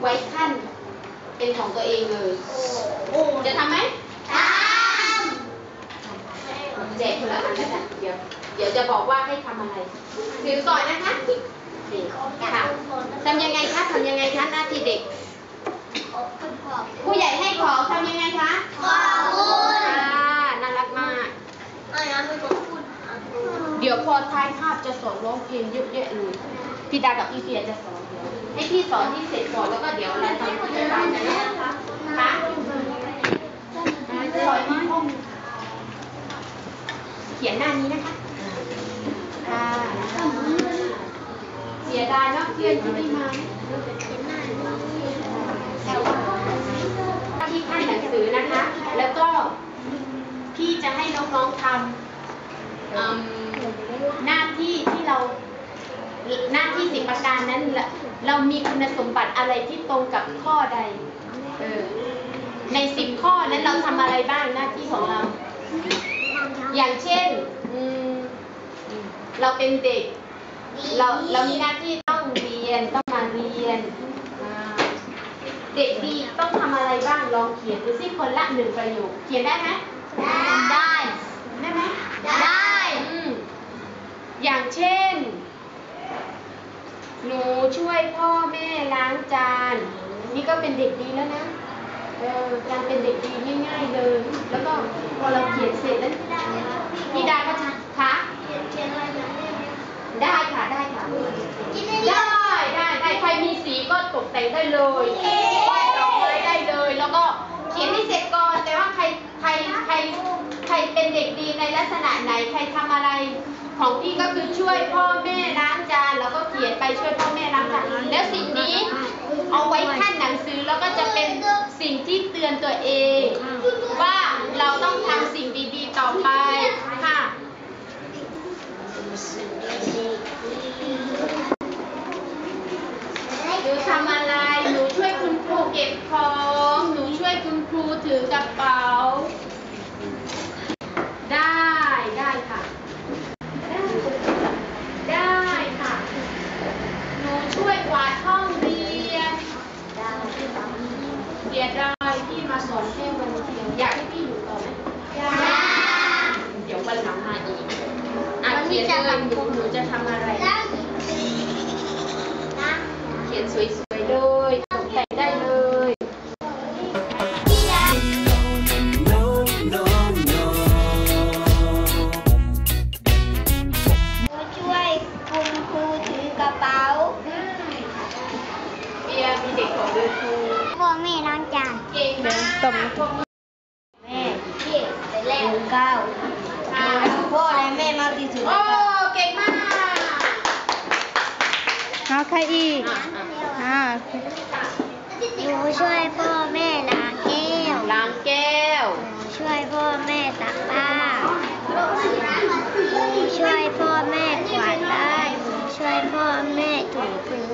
ไว้ขั้นเป็นของตัวเองเลยจะทำไหมแจกคนละอันแล้วกันเดี๋ยวเดี๋ยวจะบอกว่าให้ทำอะไร ถือก่อนนะคะนี่ค่ะทำยังไงคะทำยังไงคะหน้าที่เด็ก ผู้ใหญ่ให้ของทำยังไงคะขอบคุณอ่าน่ารักมากเดี๋ยวพอท้ายภาพจะสอนร้องเพลงเยอะแยะเลย พี่ดากับพี่เฟียจะสอนเดี๋ยวให้พี่สอนที่เสร็จก่อนแล้วก็เดี๋ยวเราทำกิจกรรมกันนะคะคะสอนที่ห้องเขียนหน้านี้นะคะค่ะเสียดายเนาะเพื่อนที่ไม่มาที่ขั้นหนังสือนะคะ แล้วก็พี่จะให้น้องๆทำหน้าที่ที่เรา หน้าที่สิบประการนั้นเรามีคุณสมบัติอะไรที่ตรงกับข้อใดเออในสิบข้อนั้นเราทำอะไรบ้างหน้าที่ของเรา อย่างเช่นอืเราเป็นเด็ก เราเรามีหน้าที่ต้องเรียนต้องมาเรียน เด็กดีต้องทำอะไรบ้างลองเขียนดูสิคนละหนึ่งประโยคเขียนได้ไหม ได้ ได้ไหม ได้ อืมอย่างเช่น หนูช่วยพ่อแม่ล้างจาน นี่ก็เป็นเด็กดีแล้วนะเออการเป็นเด็กดีง่ายๆเลย แล้วก็พอเราเขียนเสร็จแล้วพี่ดาก็จะคะได้ค่ะได้ค่ะได้ได้ได้ใครมีสีก็ตกแต่งได้เลยวาดดอกไม้ได้เลย แล้วก็เขียนให้เสร็จก่อนแต่ว่าใครใครใครใครเป็นเด็กดีในลักษณะไหนใครทำอะไรของพี่ก็คือช่วยพ่อแม่ล้างจานแล้วก็เขียนไปช่วยพ่อแม่ล้างจาน แล้วสิ่งนี้ เอาไว้ขั้นหนังสือแล้วก็จะเป็นสิ่งที่เตือนตัวเอง ว่าเราต้องทำสิ่งดีๆต่อไปค่ะหนูทำอะไร หนูช่วยคุณครูเก็บของ หนูช่วยคุณครูถือกระเป๋า ได้ ได้ค่ะ ได้ได้ค่ะ หนูช่วยกวาดห้องเรียนเสียดายที่มาสอนแค่วันเดียวอยากให้พี่อยู่ต่อไหมอยากเดี๋ยววันหลังมาอีกอะเขียนเลยหนูหนูจะทำอะไร เขียนสวยๆ แม่ล้างจานเก่งมากแม่พี่ไปแรกเก้าพ่อและแม่มากที่สุดโอ้เก่งมากเอาใครอีกอะอะอ่าหนูช่วยพ่อแม่ล้างแก้วล้างแก้วหนูช่วยพ่อแม่ตักผ้าหนูช่วยพ่อแม่กวาดบ้านหนูช่วยพ่อแม่ถูพื้นอ่า